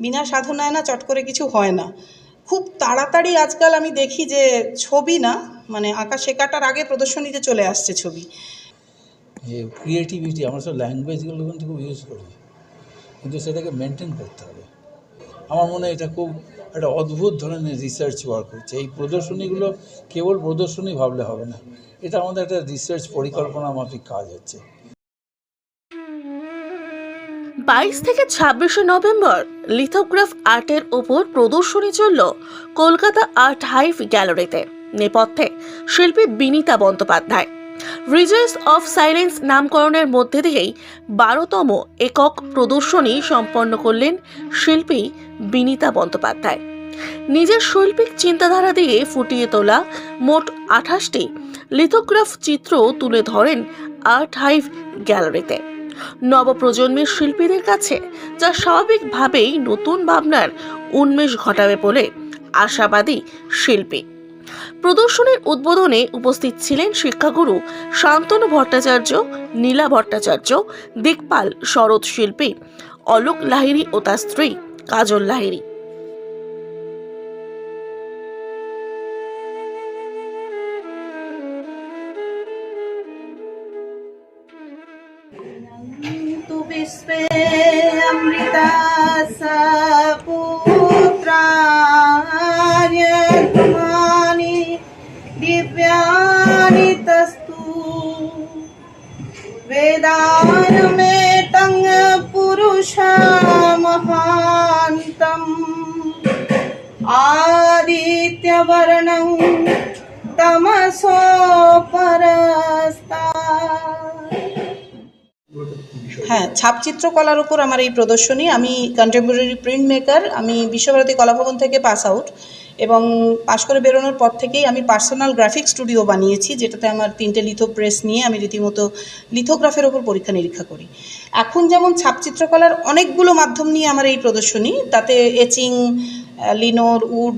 বিনা সাধনায় না চট করে কিছু হয় না। খুব তাড়াতাড়ি আজকাল আমি দেখি যে ছবি না মানে আঁকা শেখাটার আগে প্রদর্শনীতে চলে আসছে ছবি। ক্রিয়েটিভিটি আমরা সব ল্যাঙ্গুয়েজগুলো কিন্তু খুব ইউজ করি। কিন্তু সেটাকে মেনটেন করতে হবে। আমার মনে হয় এটা খুব একটা অদ্ভুত ধরনের রিসার্চ ওয়ার্ক হচ্ছে। এই প্রদর্শনীগুলো কেবল প্রদর্শনী ভাবলে হবে না। এটা আমাদের একটা রিসার্চ পরিকল্পনা মাফিক কাজ হচ্ছে। বাইশ থেকে ছাব্বিশে নভেম্বর লিথোগ্রাফ আর্টের ওপর প্রদর্শনী চলল কলকাতা আর্ট হাইভ গ্যালারিতে। নেপথ্যে শিল্পী Binita Bandyopadhyay. Regions of silence নামকরণের মধ্যে দিয়েই বারোতম একক প্রদর্শনী সম্পন্ন করলেন শিল্পী বিনীতা বন্দ্যোপাধ্যায়। নিজের শৈল্পিক চিন্তাধারা দিয়ে ফুটিয়ে তোলা মোট আঠাশটি লিথোগ্রাফ চিত্র তুলে ধরেন আর্ট হাইভ গ্যালারিতে। নবপ্রজন্মের শিল্পীদের কাছে, যা স্বাভাবিকভাবেই নতুন ভাবনার উন্মেষ ঘটাবে বলে আশাবাদী শিল্পী। প্রদর্শনীর উদ্বোধনে উপস্থিত ছিলেন শিক্ষাগুরু শান্তনু ভট্টাচার্য, নীলা ভট্টাচার্য, দিকপাল শরৎ শিল্পী, অলোক লাহিড়ী ও তার স্ত্রী কাজল লাহিড়ী। विश्व अमृता सपुत्राय त्मानि दिव्यानि तस्तु। वेदानमेतं पुरुषा महान्तम्। आदित्यवर्णं तमसो परस्। হ্যাঁ ছাপচিত্রকলার উপর আমার এই প্রদর্শনী। আমি কন্টেম্পোরারি প্রিন্ট মেকার আমি বিশ্বভারতী কলাভবন থেকে পাস আউট এবং পাশ করে বেরোনোর পর থেকেই আমি পার্সোনাল গ্রাফিক স্টুডিও বানিয়েছি, যেটাতে আমার তিনটে লিথো প্রেস নিয়ে আমি রীতিমতো লিথোগ্রাফের ওপর পরীক্ষা নিরীক্ষা করি। এখন যেমন ছাপচিত্রকলার অনেকগুলো মাধ্যম নিয়ে আমার এই প্রদর্শনী, তাতে এচিং লিনোর উড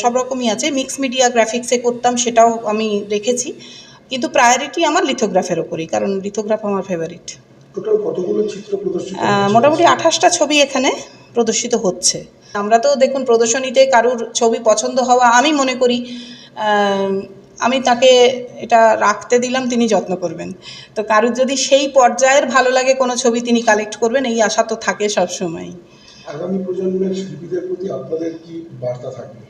সব রকমই আছে। মিক্স মিডিয়া গ্রাফিক্সে করতাম, সেটাও আমি রেখেছি। কিন্তু প্রায়োরিটি আমার লিথোগ্রাফের ওপরই কারণ লিথোগ্রাফ আমার ফেভারিট টোটাল কতগুলো চিত্র প্রদর্শিত মোটামুটি আঠাশটা ছবি এখানে প্রদর্শিত হচ্ছে। আমরা তো দেখুন প্রদর্শনীতে কারুর ছবি পছন্দ হওয়া আমি মনে করি আমি তাকে এটা রাখতে দিলাম তিনি যত্ন করবেন। তো কারুর যদি সেই পর্যায়ের ভালো লাগে কোনো ছবি তিনি কালেক্ট করবেন এই আশা তো থাকে সবসময় আগামী প্রজন্মের শিল্পীদের প্রতি আপনাদের কি বার্তা থাকবে?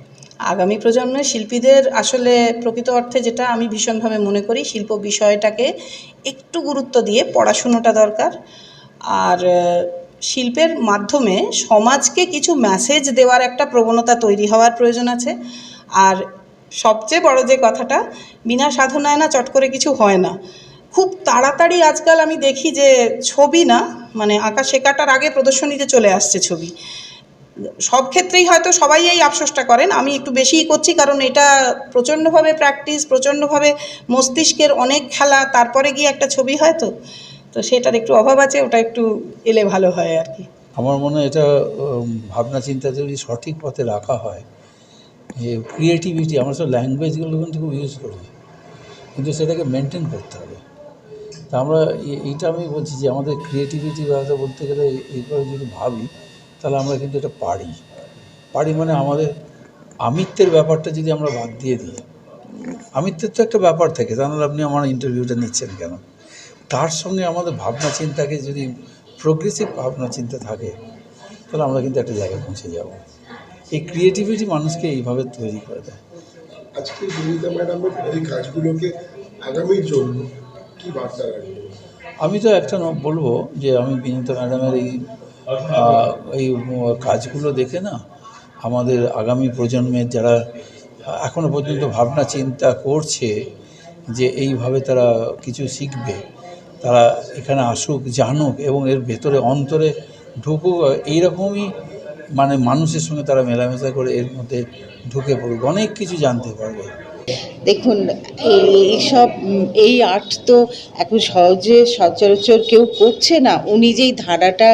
আগামী প্রজন্মের শিল্পীদের আসলে প্রকৃত অর্থে যেটা আমি ভীষণভাবে মনে করি শিল্প বিষয়টাকে একটু গুরুত্ব দিয়ে পড়াশুনোটা দরকার। আর শিল্পের মাধ্যমে সমাজকে কিছু মেসেজ দেওয়ার একটা প্রবণতা তৈরি হওয়ার প্রয়োজন আছে। আর সবচেয়ে বড় যে কথাটা, বিনা সাধনায় না চট করে কিছু হয় না। খুব তাড়াতাড়ি আজকাল আমি দেখি যে ছবি না মানে আঁকা শেখাটার আগে প্রদর্শনীতে চলে আসছে ছবি। সব ক্ষেত্রেই হয়তো সবাই এই আফসোসটা করেন। আমি একটু বেশিই করছি কারণ এটা প্রচণ্ডভাবে প্র্যাকটিস প্রচণ্ডভাবে মস্তিষ্কের অনেক খেলা, তারপরে গিয়ে একটা ছবি হয় তো। তো সেটার একটু অভাব আছে, ওটা একটু এলে ভালো হয় আর কি। আমার মনে হয় এটা ভাবনা চিন্তা যদি সঠিক পথে রাখা হয়, যে ক্রিয়েটিভিটি আমরা সব ল্যাঙ্গুয়েজগুলো কিন্তু খুব ইউজ করি, কিন্তু সেটাকে মেনটেন করতে হবে। তা আমরা এইটা আমি বলছি যে আমাদের ক্রিয়েটিভিটি বলতে গেলে এই- এইভাবে যদি ভাবি তাহলে আমরা কিন্তু এটা পারি। পারি মানে আমাদের আমিত্বের ব্যাপারটা যদি আমরা বাদ দিয়ে দিই আমিত্বের তো একটা ব্যাপার থাকে তা নাহলে আপনি আমার ইন্টারভিউটা নিচ্ছেন কেন? তার সঙ্গে আমাদের ভাবনা চিন্তাকে যদি প্রোগ্রেসিভ ভাবনা চিন্তা থাকে তাহলে আমরা কিন্তু একটা জায়গায় পৌঁছে যাব। এই ক্রিয়েটিভিটি মানুষকে এইভাবে তৈরি করে দেয়। আজকে বিনীতা ম্যাডামের এই কাজগুলোকে আগামীর জন্য কি বার্তা আমি তো একটা বলব যে আমি বিনীতা ম্যাডামের এই এই কাজগুলো দেখে না আমাদের আগামী প্রজন্মের যারা এখনও পর্যন্ত ভাবনা চিন্তা করছে যে এইভাবে তারা কিছু শিখবে, তারা এখানে আসুক, জানুক এবং এর ভেতরে, অন্তরে ঢুকুক, এইরকমই মানে মানুষের সঙ্গে তারা মেলামেশা করে এর মধ্যে ঢুকে পড়ুক, অনেক কিছু জানতে পারবে। দেখুন, এই এইসব এই আর্ট তো এখন সহজে সচরাচর কেউ করছে না। উনি যেই ধারাটা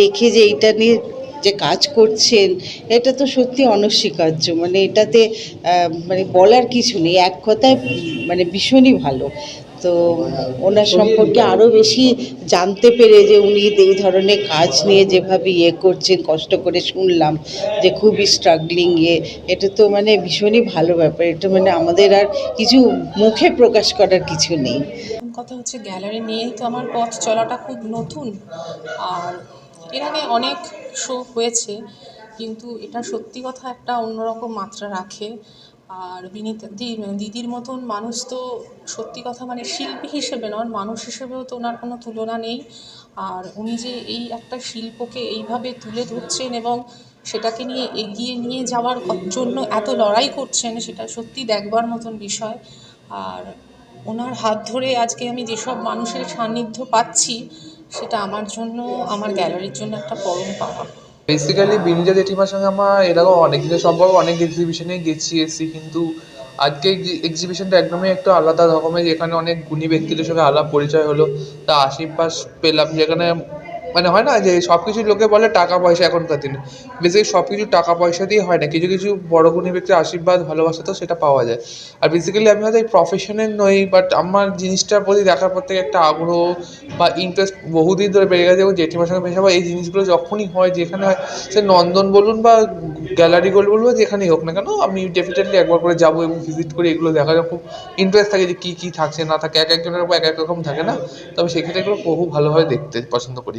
রেখে যে এইটা নিয়ে যে কাজ করছেন, এটা তো সত্যি অনস্বীকার্য। মানে এটাতে মানে বলার কিছু নেই। এক কথায় মানে ভীষণই ভালো। তো ওনার সম্পর্কে আরও বেশি জানতে পেরে যে উনি এই ধরনের কাজ নিয়ে যেভাবে ইয়ে করছেন, কষ্ট করে শুনলাম যে খুবই স্ট্রাগলিং ইয়ে এটা তো মানে ভীষণই ভালো ব্যাপার। এটা মানে আমাদের আর কিছু মুখে প্রকাশ করার কিছু নেই। কথা হচ্ছে গ্যালারি নিয়েই তো আমার পথ চলাটা খুব নতুন। আর এর আগে অনেক শো হয়েছে, কিন্তু এটা সত্যি কথা একটা অন্যরকম মাত্রা রাখে। আর বিনীতা দিদির মতন মানুষ তো সত্যি কথা মানে শিল্পী হিসেবে নন, মানুষ হিসেবেও তো ওনার কোনো তুলনা নেই। আর উনি যে এই একটা শিল্পকে এইভাবে তুলে ধরছেন এবং সেটাকে নিয়ে এগিয়ে নিয়ে যাওয়ার জন্য এত লড়াই করছেন, সেটা সত্যি দেখবার মতন বিষয়। আর ওনার হাত ধরে আজকে আমি যেসব মানুষের সান্নিধ্য পাচ্ছি, সেটা আমার জন্য, আমার গ্যালারির জন্য একটা পরম পাওয়া। বেসিক্যালি বিনিজা জেঠিমার সঙ্গে আমার এরকম অনেক দিনের সম্পর্ক, অনেক এক্সিবিশনে গেছি, এসেছি, কিন্তু আজকে এক্সিবিশনটা একদমই একটু আলাদা রকমের, যেখানে অনেক গুণী ব্যক্তিদের সঙ্গে আলাপ পরিচয় হলো। তা আশীর্বাদ পেলাম, যেখানে মানে হয় না যে সব কিছু লোকে বলে টাকা পয়সা এখনকার দিনে। বেসিক্যালি সব কিছু টাকা পয়সা দিয়ে হয় না। কিছু কিছু বড় গুণী ব্যক্তির আশীর্বাদ, ভালোবাসা তো সেটা পাওয়া যায়। আর বেসিক্যালি আমি হয়তো এই প্রফেশনের নই বাট আমার জিনিসটার প্রতি দেখার পর থেকে একটা আগ্রহ বা ইন্টারেস্ট বহুদিন ধরে বেড়ে গেছে এবং জেঠিমার সঙ্গে পেশা এই জিনিসগুলো যখনই হয়, যেখানে হয়, সে নন্দন বলুন বা গ্যালারি গোল্ড বলুন যেখানেই হোক না কেন, আমি ডেফিনেটলি একবার করে যাব এবং ভিজিট করে এগুলো দেখার খুব ইন্টারেস্ট থাকে যে কী কী থাকছে, না থাকে। এক একজনের উপর এক এক রকম থাকে না? তবে সেক্ষেত্রে এগুলো বহু ভালোভাবে দেখতে পছন্দ করি।